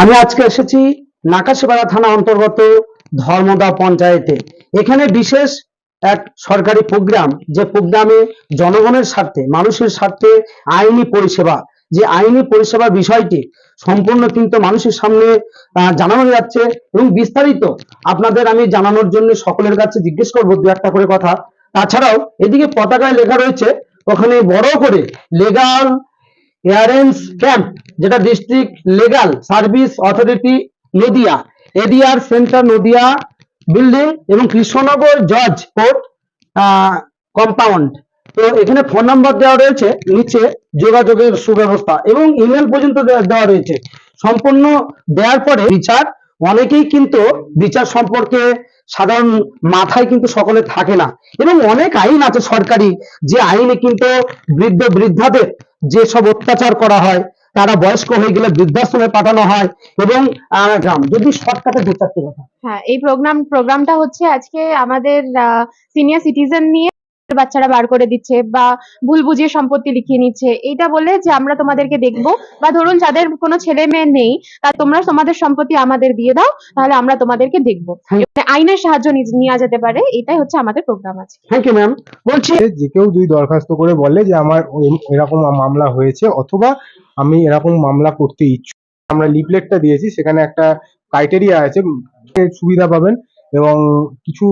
আমি আজকে এসেছি নাকাশিপাড়া থানা অন্তর্গত ধর্মদা পঞ্চায়েতে। এখানে বিশেষ এক সরকারি প্রোগ্রাম, যে প্রোগ্রামে জনগণের স্বার্থে, মানুষের স্বার্থে আইনি পরিষেবা, যে আইনি পরিষেবা বিষয়টি সম্পূর্ণ কিন্তু মানুষের সামনে জানানো যাচ্ছে এবং বিস্তারিত আপনাদের আমি জানানোর জন্য সকলের কাছে জিজ্ঞেস করব দু একটা করে কথা। তাছাড়াও এদিকে পতাকায় লেখা রয়েছে, ওখানে বড় করে লেগাল এয়ারেন্স ক্যাম্প যেটা district legal service authority Nadia. ADR centre Nadia building এবং কৃষ্ণনগর জজ কোর্ট কম্পাউন্ড তো এখানে ফোন নাম্বার দেওয়া রয়েছে, নিচে যোগাযোগের সুব্যবস্থা এবং ইমেল পর্যন্ত দেওয়া রয়েছে। সম্পূর্ণ দেওয়ার পরে বিচার অনেকেই কিন্তু বিচার সম্পর্কে সাধারণ মাথায় কিন্তু সকলে থাকে না। এবং অনেক আইন আছে সরকারি, যে আইনে কিন্তু বৃদ্ধ বৃদ্ধাদের যেসব অত্যাচার করা হয়, তারা বয়স্ক হয়ে গেলে বৃদ্ধাশ্রমে পাঠানো হয় এবং গ্রাম, যদি শর্টকাটে দু চারটে হ্যাঁ। এই প্রোগ্রাম প্রোগ্রামটা হচ্ছে আজকে আমাদের সিনিয়র সিটিজেন নিয়ে বাচ্চারা বার করে দিচ্ছে বা ভুল বুঝিয়ে সম্পত্তি লিখিয়ে নিচ্ছে। এইটা বলে যে আমরা তোমাদেরকে দেখব বা ধরুন যাদের কোনো ছেলে মেয়ে নেই তা তোমরা তোমাদের সম্পত্তি আমাদের দিয়ে দাও তাহলে আমরা তোমাদেরকে দেখব। হ্যাঁ। মানে আইনের সাহায্য নেওয়া যেতে পারে এটাই হচ্ছে আমাদের প্রোগ্রাম আছে থ্যাংক ইউ ম্যাম বলছি যে কেউ যদি দরখাস্ত করে বলে যে আমার এরকম মামলা হয়েছে অথবা আমি এরকম মামলা করতে ইচ্ছুক আমরা লিফলেটটা দিয়েছি সেখানে একটা ক্রাইটেরিয়া আছে সুবিধা পাবেন এবং কিছু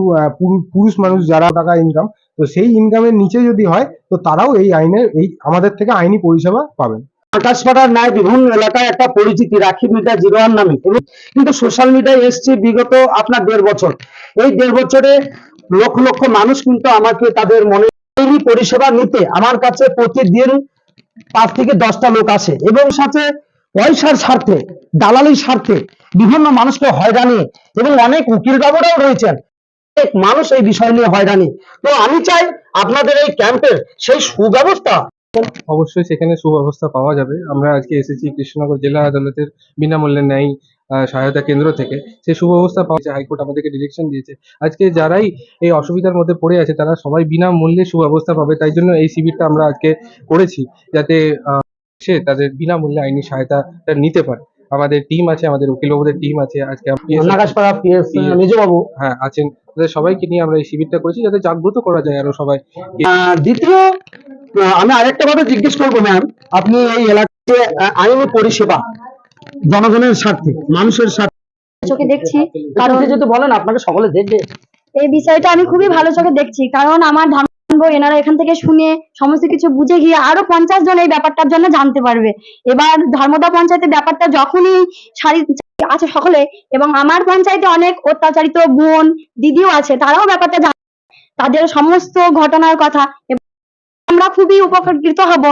পুরুষ মানুষ যারা টাকা ইনকাম তো সেই ইনকামের নিচে যদি হয়, তো তারাও এই আইনের, এই আমাদের থেকে আইনি পরিষেবা পাবেন। আকাশপাড়ার ন্যায় বিভিন্ন এলাকায় একটা পরিচিতি, রাখি মিডিয়া জিরো ওয়ান নামে কিন্তু সোশ্যাল মিডিয়ায় এসছে বিগত আপনার দেড় বছর। এই দেড় বছরে লক্ষ লক্ষ মানুষ কিন্তু আমাকে তাদের মনে পরিষেবা নিতে আমার কাছে প্রতিদিন পাঁচ থেকে দশটা লোক আসে। এবং সাথে পয়সার স্বার্থে, দালালির স্বার্থে বিভিন্ন মানুষকে হয়রানি এবং অনেক উকিল বাবুরাও রয়েছেন। মানুষ এই বিষয় নিয়ে হয়রানি। তো আমি চাই আপনাদের এই ক্যাম্পের সেই সুব্যবস্থা অবশ্যই সেখানে সুব্যবস্থা পাওয়া যাবে। আমরা আজকে এসেছি কৃষ্ণনগর জেলা আদালতের বিনামূল্যে ন্যায় সহায়তা কেন্দ্র থেকে। সেই সুব্যবস্থা পাওয়া যায় হাইকোর্ট আমাদেরকে ডিরেকশন দিয়েছে। আজকে যারাই এই অসুবিধার মধ্যে পড়ে আছে, তারা সবাই বিনামূল্যে সুব্যবস্থা পাবে। তাই জন্য এই শিবিরটা আমরা আজকে করেছি, যাতে সে তাদের বিনামূল্যে আইনি সহায়তাটা নিতে পারে। আমাদের টিম আছে আমাদের উকিলবাবুদের টিম আছে আজকে PSI নাগাসপাড়া পিএস মেজবাবু হ্যাঁ আছেন। তাদের সবাইকে নিয়ে আমরা এই শিবিরটা করেছি যাতে জাগ্রত করা যায় আরও সবাই। দ্বিতীয় আমি আরেকটা কথা জিজ্ঞেস করব ম্যাম আপনি এই এলাকাতে আইনি পরিষেবা জনগণের স্বার্থে মানুষের স্বার্থে চোখে দেখছি কারণ যদি বলেন আপনাকে সকলে দেখবে। এই বিষয়টা আমি খুবই ভালো চোখে দেখছি কারণ আমার এনারা এখান থেকে শুনে সমস্ত কিছু বুঝে গিয়ে আরও পঞ্চাশ জন এই ব্যাপারটার জন্য জানতে পারবে। এবার ধর্মদা পঞ্চায়েতের ব্যাপারটা যখনই সারি আছে সকলে এবং আমার পঞ্চায়েতে অনেক অত্যাচারিত বোন, দিদিও আছে, তারাও ব্যাপারটা জানে তাদের সমস্ত ঘটনার কথা। আমরা খুবই উপকৃত হব।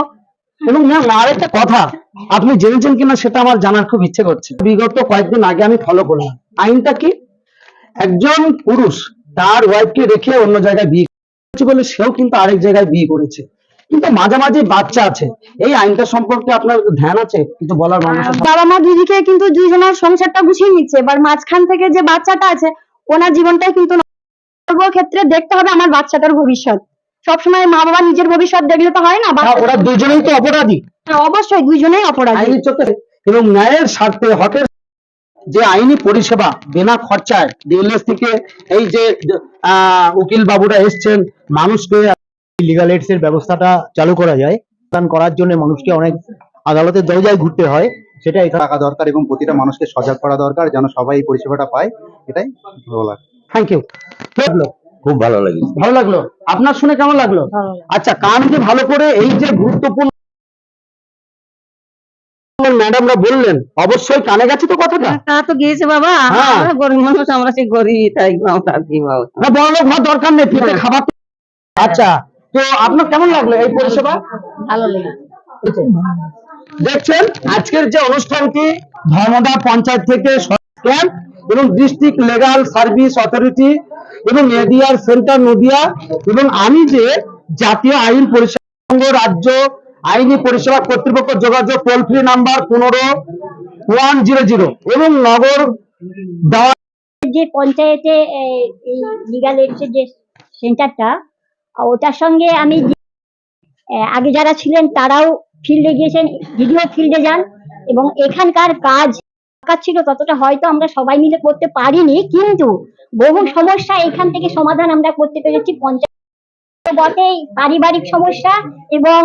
এবং ম্যাম আরেকটা কথা, আপনি জেনেছেন কিনা সেটা আমার জানার খুব ইচ্ছে করছে। বিগত কয়েকদিন আগে আমি ফলো করলাম। আইনটা কি? একজন পুরুষ তার ওয়াইফকে রেখে অন্য জায়গায় বিয়ে বলে সেও কিন্তু আরেক জায়গায় বিয়ে করেছে। কিন্তু মাঝামাঝি বাচ্চা আছে। এই আইনটা সম্পর্কে আপনার ধ্যান আছে? কিছু বলার মানুষের আহ, বাবা মা দুদিকে কিন্তু দুইজনের সংসারটা গুছিয়ে নিচ্ছে। এবার মাঝখান থেকে যে বাচ্চাটা আছে ওনার জীবনটাই কিন্তু ক্ষেত্রে দেখতে হবে আমার বাচ্চাটার ভবিষ্যৎ। সবসময় মা বাবা নিজের ভবিষ্যৎ দেখলে তো হয় না ওরা দুজনেই তো অপরাধী। হ্যাঁ, অবশ্যই দুইজনেই অপরাধী। এবং ন্যায়ের স্বার্থে হকের যে আইনি পরিষেবা বিনা খরচায় ডিএলএস থেকে এই যে আহ, উকিল বাবুরা এসছেন মানুষকে লিগাল এইডস এর ব্যবস্থাটা চালু করা যায় দান করার জন্য মানুষকে অনেক আদালতের দরজায় ঘুরতে হয় সেটা এখানে থাকা দরকার এবং প্রতিটা মানুষকে সজাগ করা দরকার যেন সবাই এই পরিষেবাটা পায় এটাই বলার। থ্যাংক ইউ লাগল। খুব ভালো লাগে ভালো লাগল। আপনার শুনে কেমন লাগল। আচ্ছা কান যে ভালো করে এই যে গুরুত্বপূর্ণ ম্যাডামরা বললেন অবশ্যই কানে গেছে তো কথাটা। তা তো গিয়েছে বাবা। হ্যাঁ। আমরা গরিব মানুষ আমরা সে গরিব তাই আমরা কি বাবা না বড় লোক হওয়ার দরকার নেই পেটে খাবার আচ্ছা তো আপনার কেমন লাগল এই পরিষেবা? ভালো লাগে দেখছেন আজকের যে অনুষ্ঠানটি ধর্মদা পঞ্চায়েত থেকে ক্যাম্প এবং ডিস্ট্রিক্ট লেগাল সার্ভিস অথরিটি এবং এডিআর সেন্টার নদিয়া এবং আমি যে জাতীয় আইন পরিষেবা সংঘ রাজ্য আইনি পরিষেবা কর্তৃপক্ষ যোগাযোগ টোল ফ্রি নাম্বার পনেরো ওয়ান জিরো জিরো এবং নগর যে পঞ্চায়েতে লিগাল যে সেন্টারটা, ওটার সঙ্গে আমি আগে যারা ছিলেন তারাও ফিল্ডে গিয়েছেন দিদিও ফিল্ডে যান এবং এখানকার কাজ ছিল, ততটা হয়তো আমরা সবাই মিলে করতে পারিনি, কিন্তু বহু সমস্যা এখান থেকে সমাধান আমরা করতে পেরেছি, পঞ্চায়েত বটেই পারিবারিক সমস্যা এবং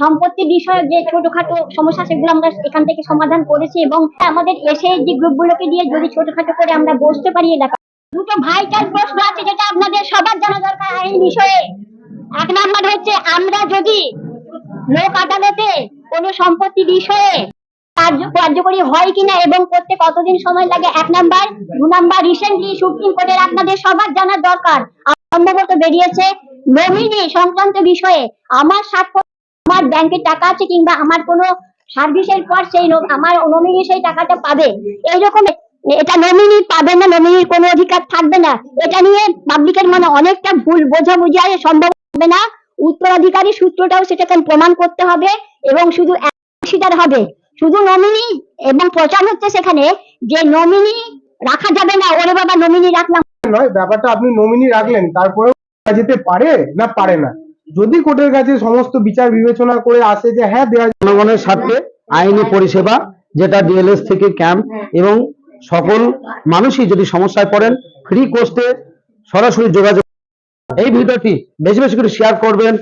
সম্পত্তি বিষয়ক যে ছোটখাটো সমস্যা সেগুলো আমরা এখান থেকে সমাধান করেছি এবং আমাদের এসে যে গ্রুপগুলোকে দিয়ে যদি ছোটখাটো করে আমরা বসতে পারি এলাকা দুটো ভাইটাল প্রশ্ন আছে যেটা আপনাদের সবার জানা দরকার আইন বিষয়ে। এক নাম্বার হচ্ছে, আমরা যদি লোক আদালতে কোনো সম্পত্তি বিষয়ে কার্য- কার্যকরী হয় কিনা এবং করতে কতদিন সময় লাগে? এক নাম্বার। দু নাম্বার, রিসেন্টলি সুপ্রিম কোর্টের আপনাদের সবার জানার দরকার। সম্ভবত বেরিয়েছে। নমিনি, সংক্রান্ত বিষয়ে আমার স্বাক্ষর আমার ব্যাংকে টাকা আছে কিংবা আমার কোনো সার্ভিসের পর সেই আমার নমিনি সেই টাকাটা পাবে। এইরকম এটা নমিনি পাবে না, নমিনির কোনো অধিকার থাকবে না। এটা নিয়ে পাবলিকের মনে অনেকটা ভুল বোঝাবুঝি আর সম্ভব হবে না। উত্তরাধিকারী সূত্রটাও সেটাকে প্রমাণ করতে হবে এবং শুধু অংশীদার হবে। শুধু নমিনি এবং প্রচার হচ্ছে সেখানে যে নমিনি রাখা যাবে না, ওরে বাবা, নমিনি রাখলাম নয় ব্যাপারটা আপনি নমিনি রাখলেন তারপরেও যেতে পারে না পারে না? যদি কোর্টের কাছে সমস্ত বিচার বিবেচনা করে আসে যে হ্যাঁ দেওয়া জনগণের স্বার্থে আইনি পরিষেবা যেটা ডিএলএস থেকে ক্যাম্প এবং সকল মানুষই যদি সমস্যায় পড়েন ফ্রি কোর্সে সরাসরি যোগাযোগ এই ভিডিওটি বেশি বেশি করে শেয়ার করবেন।